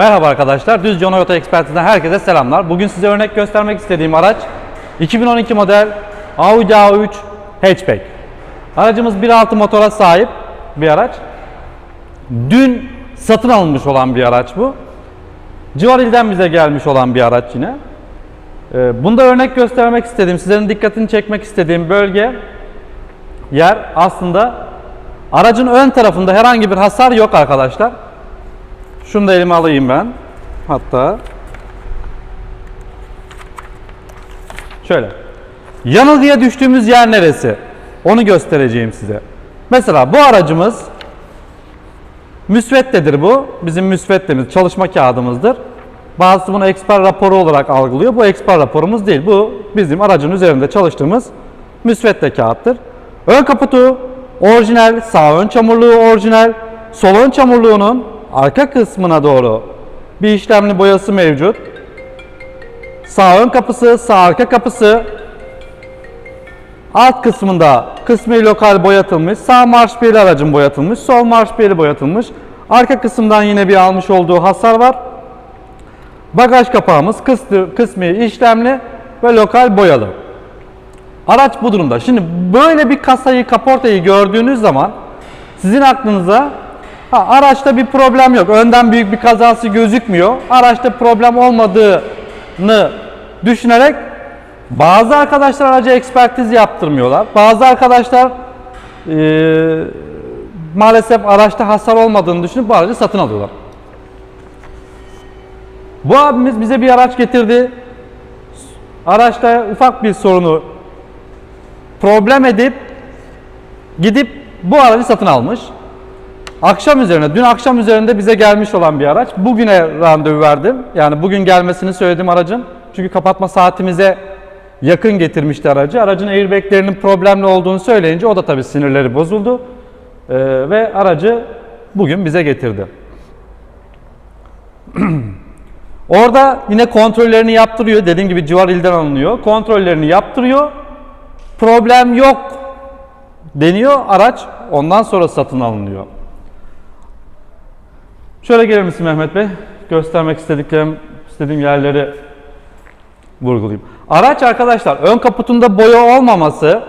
Merhaba arkadaşlar, Düzce Onoyota Ekspertiz'den herkese selamlar. Bugün size örnek göstermek istediğim araç 2012 model Audi A3 Hatchback. Aracımız 1.6 motora sahip bir araç. Dün satın alınmış olan bir araç bu. Civar ilden bize gelmiş olan bir araç yine. Ee, Bunda örnek göstermek istediğim, sizlerin dikkatini çekmek istediğim bölge yer aslında aracın ön tarafında herhangi bir hasar yok arkadaşlar. Şunu da elime alayım ben. Hatta şöyle. Yanılgıya düştüğümüz yer neresi? Onu göstereceğim size. Mesela bu aracımız müsveddedir bu. Bizim müsveddemiz, çalışma kağıdımızdır. Bazısı bunu eksper raporu olarak algılıyor. Bu eksper raporumuz değil. Bu bizim aracın üzerinde çalıştığımız müsvedde kağıttır. Ön kaputu orijinal, sağ ön çamurluğu orijinal, sol ön çamurluğunun arka kısmına doğru bir işlemli boyası mevcut. Sağ ön kapısı, sağ arka kapısı, alt kısmında kısmi lokal boyatılmış, sağ marş piyeli aracın boyatılmış, sol marş piyeli boyatılmış. Arka kısımdan yine bir almış olduğu hasar var. Bagaj kapağımız kısmı, kısmi işlemli ve lokal boyalı. Araç bu durumda. Şimdi böyle bir kasayı, kaportayı gördüğünüz zaman sizin aklınıza ha, araçta bir problem yok. Önden büyük bir kazası gözükmüyor. Araçta problem olmadığını düşünerek bazı arkadaşlar araca ekspertiz yaptırmıyorlar. Bazı arkadaşlar eee, maalesef araçta hasar olmadığını düşünüp bu aracı satın alıyorlar. Bu abimiz bize bir araç getirdi. Araçta ufak bir sorunu problem edip gidip bu aracı satın almış. Akşam üzerine, dün akşam üzerinde bize gelmiş olan bir araç. Bugüne randevu verdim. Yani bugün gelmesini söyledim aracın. Çünkü kapatma saatimize yakın getirmişti aracı. Aracın airbaglerinin problemli olduğunu söyleyince o da tabii sinirleri bozuldu. Ee, ve aracı bugün bize getirdi. Orada yine kontrollerini yaptırıyor. Dediğim gibi civar ilden alınıyor. Kontrollerini yaptırıyor. Problem yok deniyor. Araç ondan sonra satın alınıyor. Şöyle gelir misin Mehmet Bey? Göstermek istediklerim, istediğim yerleri vurgulayayım. Araç arkadaşlar ön kaputunda boya olmaması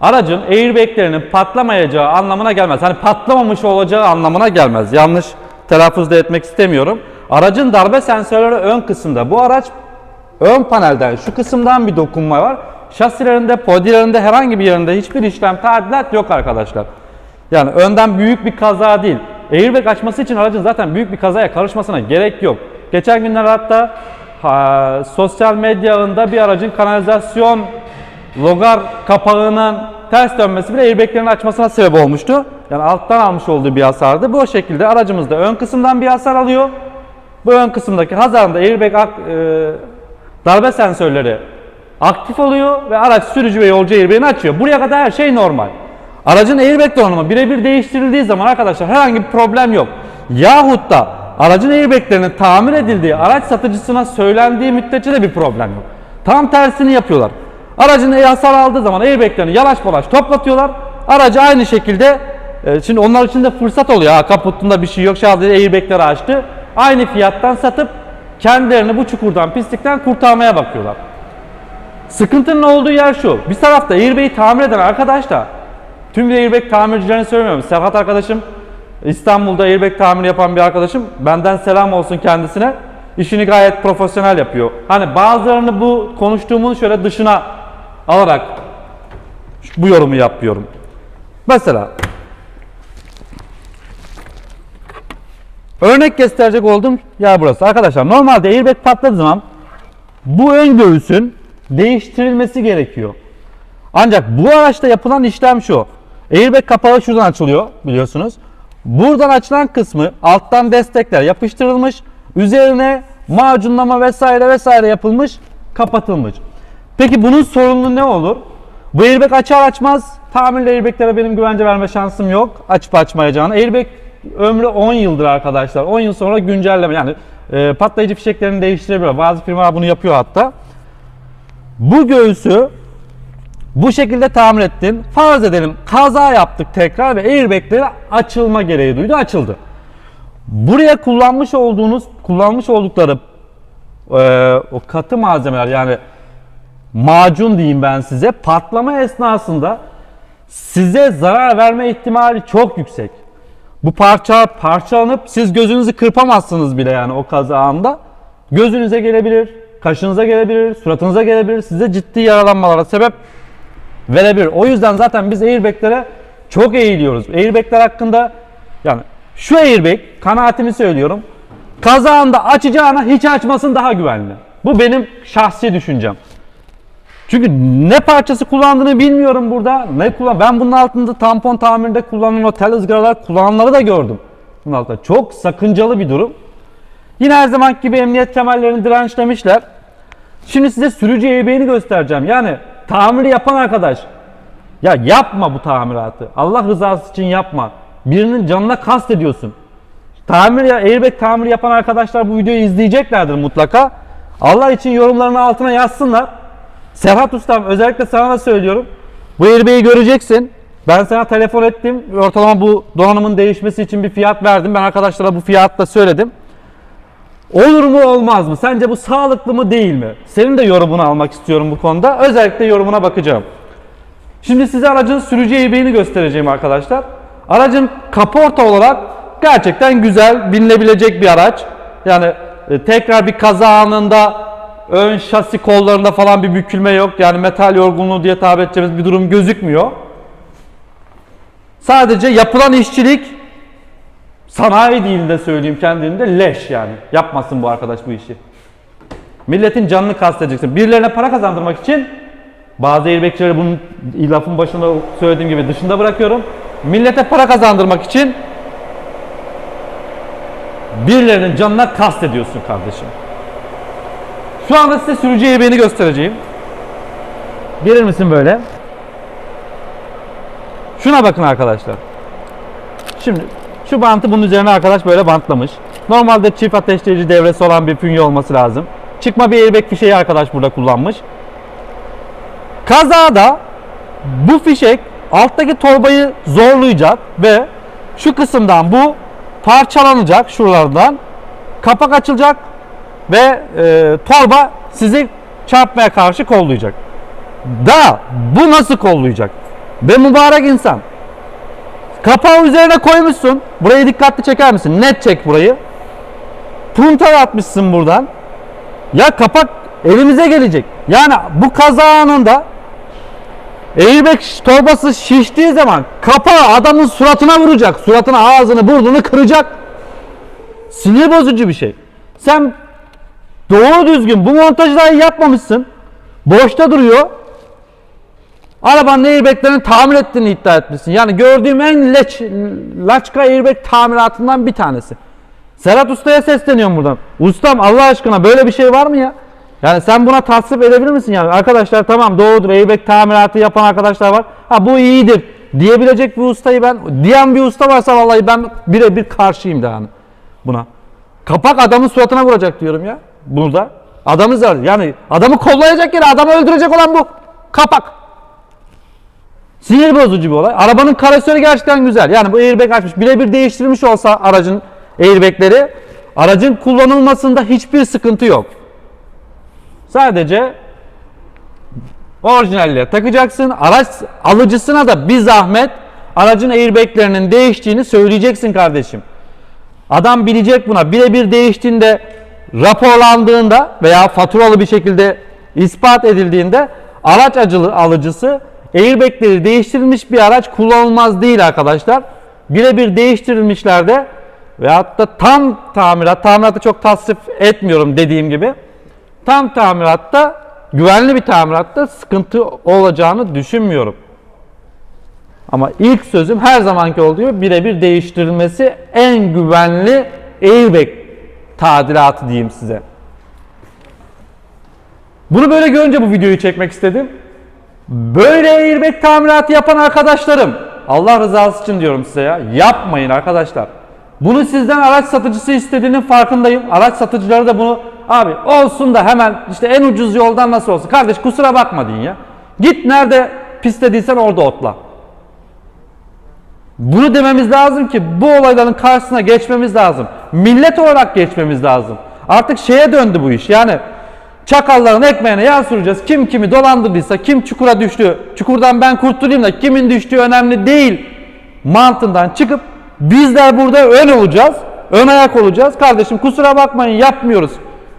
aracın airbaglerinin patlamayacağı anlamına gelmez. Hani patlamamış olacağı anlamına gelmez. Yanlış telaffuz da etmek istemiyorum. Aracın darbe sensörleri ön kısımda. Bu araç ön panelden şu kısımdan bir dokunma var. Şasilerinde, podilerinde herhangi bir yerinde hiçbir işlem, tadilat yok arkadaşlar. Yani önden büyük bir kaza değil. Airbag açması için aracın zaten büyük bir kazaya karışmasına gerek yok. Geçen günler hatta ha, sosyal medya ağında bir aracın kanalizasyon logar kapağının ters dönmesi bile airbaglerin açmasına sebep olmuştu. Yani alttan almış olduğu bir hasardı. Bu şekilde aracımız da ön kısımdan bir hasar alıyor. Bu ön kısımdaki hasarında airbag ak- e, darbe sensörleri aktif oluyor ve araç sürücü ve yolcu airbagini açıyor. Buraya kadar her şey normal. Aracın airbag donanımı birebir değiştirildiği zaman arkadaşlar herhangi bir problem yok. Yahut da aracın airbaglerinin tamir edildiği araç satıcısına söylendiği müddetçe de bir problem yok. Tam tersini yapıyorlar. Aracın hasar aldığı zaman airbaglerini yalaş balaş toplatıyorlar. Aracı aynı şekilde e, şimdi onlar için de fırsat oluyor. Ha, kaputunda bir şey yok. Sadece airbagleri açtı. Aynı fiyattan satıp kendilerini bu çukurdan, pislikten kurtarmaya bakıyorlar. Sıkıntının olduğu yer şu. Bir tarafta airbag'i tamir eden arkadaş da tüm airbag tamircilerini söylemiyorum. Serhat arkadaşım İstanbul'da airbag tamiri yapan bir arkadaşım. Benden selam olsun kendisine. İşini gayet profesyonel yapıyor. Hani bazılarını bu konuştuğumun şöyle dışına alarak bu yorumu yapıyorum. Mesela örnek gösterecek olduğum yer burası. Arkadaşlar normalde airbag patladığı zaman bu ön göğüsün değiştirilmesi gerekiyor. Ancak bu araçta yapılan işlem şu. Airbag kapağı şuradan açılıyor biliyorsunuz. Buradan açılan kısmı alttan destekler yapıştırılmış. Üzerine macunlama vesaire vesaire yapılmış, kapatılmış. Peki bunun sorunu ne olur? Bu airbag açar açmaz tamirli airbaglere benim güvence verme şansım yok. Açıp açmayacağını. Airbag ömrü 10 yıldır arkadaşlar. 10 yıl sonra güncelleme yani e, patlayıcı fişeklerini değiştirebiliyor. Bazı firmalar bunu yapıyor hatta. Bu göğüsü bu şekilde tamir ettin. Farz edelim kaza yaptık tekrar ve airbagleri açılma gereği duydu. Açıldı. Buraya kullanmış olduğunuz, kullanmış oldukları eee, o katı malzemeler yani macun diyeyim ben size patlama esnasında size zarar verme ihtimali çok yüksek. Bu parça parçalanıp siz gözünüzü kırpamazsınız bile yani o kaza anında. Gözünüze gelebilir, kaşınıza gelebilir, suratınıza gelebilir. Size ciddi yaralanmalara sebep verebilir. O yüzden zaten biz airbag'lere çok eğiliyoruz. Airbag'ler hakkında yani şu airbag kanaatimi söylüyorum. Kazağında açacağına hiç açmasın daha güvenli. Bu benim şahsi düşüncem. Çünkü ne parçası kullandığını bilmiyorum burada. Ne kullan? Ben bunun altında tampon tamirinde kullanılan o ızgaralar kullananları da gördüm. Bunun altında çok sakıncalı bir durum. Yine her zaman gibi emniyet kemerlerini dirençlemişler. Şimdi size sürücü airbag'ini göstereceğim. Yani tamiri yapan arkadaş ya yapma bu tamiratı. Allah rızası için yapma. Birinin canına kast ediyorsun. Tamir ya airbag tamiri yapan arkadaşlar bu videoyu izleyeceklerdir mutlaka. Allah için yorumların altına yazsınlar. Serhat Ustam özellikle sana da söylüyorum. Bu airbag'i göreceksin. Ben sana telefon ettim. Ortalama bu donanımın değişmesi için bir fiyat verdim. Ben arkadaşlara bu fiyatla söyledim. Olur mu olmaz mı? Sence bu sağlıklı mı değil mi? Senin de yorumunu almak istiyorum bu konuda. Özellikle yorumuna bakacağım. Şimdi size aracın sürücü airbag'ini göstereceğim arkadaşlar. Aracın kaporta olarak gerçekten güzel, binilebilecek bir araç. Yani e, tekrar bir kaza anında ön şasi kollarında falan bir bükülme yok. Yani metal yorgunluğu diye tabir edeceğimiz bir durum gözükmüyor. Sadece yapılan işçilik sanayi dilinde söyleyeyim kendinde leş yani. Yapmasın bu arkadaş bu işi. Milletin canını kastedeceksin. Birilerine para kazandırmak için bazı airbagçileri bunun lafın başında söylediğim gibi dışında bırakıyorum. Millete para kazandırmak için birilerinin canına kast ediyorsun kardeşim. Şu anda size sürücü airbag'ini göstereceğim. Gelir misin böyle? Şuna bakın arkadaşlar. Şimdi şu bantı bunun üzerine arkadaş böyle bantlamış. Normalde çift ateşleyici devresi olan bir fünye olması lazım. Çıkma bir airbag fişeği arkadaş burada kullanmış. Kazada bu fişek alttaki torbayı zorlayacak ve şu kısımdan bu parçalanacak şuralardan. Kapak açılacak ve e, torba sizi çarpmaya karşı kollayacak. Da bu nasıl kollayacak? Be mübarek insan. Kapağı üzerine koymuşsun. Burayı dikkatli çeker misin? Net çek burayı. Punta atmışsın buradan. Ya kapak elimize gelecek. Yani bu kaza anında airbag torbası şiştiği zaman kapağı adamın suratına vuracak. Suratına ağzını burnunu kıracak. Sinir bozucu bir şey. Sen doğru düzgün bu montajı dahi yapmamışsın. Boşta duruyor. Arabanın airbaglerini tamir ettiğini iddia etmişsin. Yani gördüğüm en leç, laçka airbag tamiratından bir tanesi. Serhat Usta'ya sesleniyorum buradan. Ustam Allah aşkına böyle bir şey var mı ya? Yani sen buna tasvip edebilir misin yani? Arkadaşlar tamam doğrudur airbag tamiratı yapan arkadaşlar var. Ha bu iyidir diyebilecek bir ustayı ben, diyen bir usta varsa vallahi ben birebir karşıyım da yani buna. Kapak adamın suratına vuracak diyorum ya burada. Adamı yani adamı kollayacak yere adamı öldürecek olan bu. Kapak. Sinir bozucu bir olay. Arabanın karoseri gerçekten güzel. Yani bu airbag açmış. Birebir değiştirilmiş olsa aracın airbagleri aracın kullanılmasında hiçbir sıkıntı yok. Sadece orijinalliğe takacaksın. Araç alıcısına da bir zahmet aracın airbaglerinin değiştiğini söyleyeceksin kardeşim. Adam bilecek buna. Birebir değiştiğinde raporlandığında veya faturalı bir şekilde ispat edildiğinde araç alıcısı airbagleri değiştirilmiş bir araç kullanılmaz değil arkadaşlar. Birebir değiştirilmişlerde veyahut da tam tamirat, tamiratı çok tasvip etmiyorum dediğim gibi. Tam tamiratta, güvenli bir tamiratta sıkıntı olacağını düşünmüyorum. Ama ilk sözüm her zamanki olduğu gibi birebir değiştirilmesi en güvenli airbag tadilatı diyeyim size. Bunu böyle görünce bu videoyu çekmek istedim. Böyle airbag tamiratı yapan arkadaşlarım, Allah rızası için diyorum size ya, yapmayın arkadaşlar. Bunu sizden araç satıcısı istediğinin farkındayım. Araç satıcıları da bunu abi olsun da hemen işte en ucuz yoldan nasıl olsun. Kardeş kusura bakma deyin ya. Git nerede pislediysen orada otla. Bunu dememiz lazım ki bu olayların karşısına geçmemiz lazım. Millet olarak geçmemiz lazım. Artık şeye döndü bu iş. Yani çakalların ekmeğine yağ süreceğiz. Kim kimi dolandırdıysa, kim çukura düştü, çukurdan ben kurtulayım da kimin düştüğü önemli değil mantığından çıkıp bizler burada ön olacağız. Ön ayak olacağız. Kardeşim kusura bakmayın yapmıyoruz.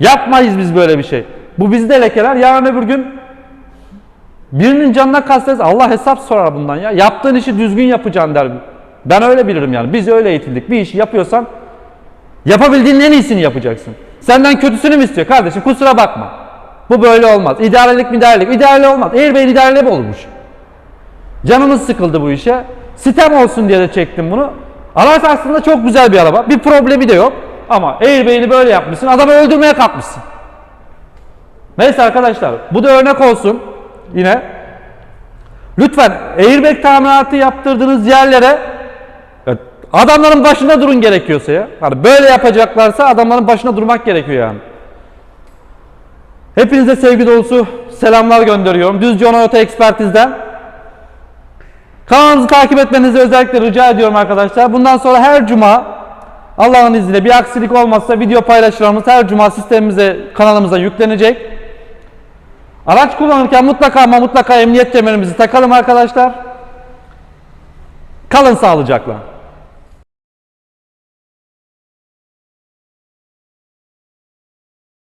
Yapmayız biz böyle bir şey. Bu bizde lekeler. Yarın öbür gün birinin canına kastederse Allah hesap sorar bundan ya. Yaptığın işi düzgün yapacaksın der. Ben öyle bilirim yani. Biz öyle eğitildik. Bir işi yapıyorsan yapabildiğinin en iyisini yapacaksın. Senden kötüsünü mü istiyor kardeşim? Kusura bakma. Bu böyle olmaz. İdarelik mi idarelik? İdareli olmaz. Airbag'in idareli olmuş? Canımız sıkıldı bu işe. Sitem olsun diye de çektim bunu. Araç aslında çok güzel bir araba. Bir problemi de yok. Ama airbag'ini böyle yapmışsın. Adamı öldürmeye kalkmışsın. Neyse arkadaşlar bu da örnek olsun. Yine lütfen airbag tamiratı yaptırdığınız yerlere adamların başında durun gerekiyorsa ya. Hani böyle yapacaklarsa adamların başında durmak gerekiyor yani. Hepinize sevgi dolusu selamlar gönderiyorum. Düzce Onay Oto Ekspertiz'den. Kanalımızı takip etmenizi özellikle rica ediyorum arkadaşlar. Bundan sonra her cuma Allah'ın izniyle bir aksilik olmazsa video paylaşımlarımız her cuma sistemimize, kanalımıza yüklenecek. Araç kullanırken mutlaka ama mutlaka emniyet kemerimizi takalım arkadaşlar. Kalın sağlıcakla.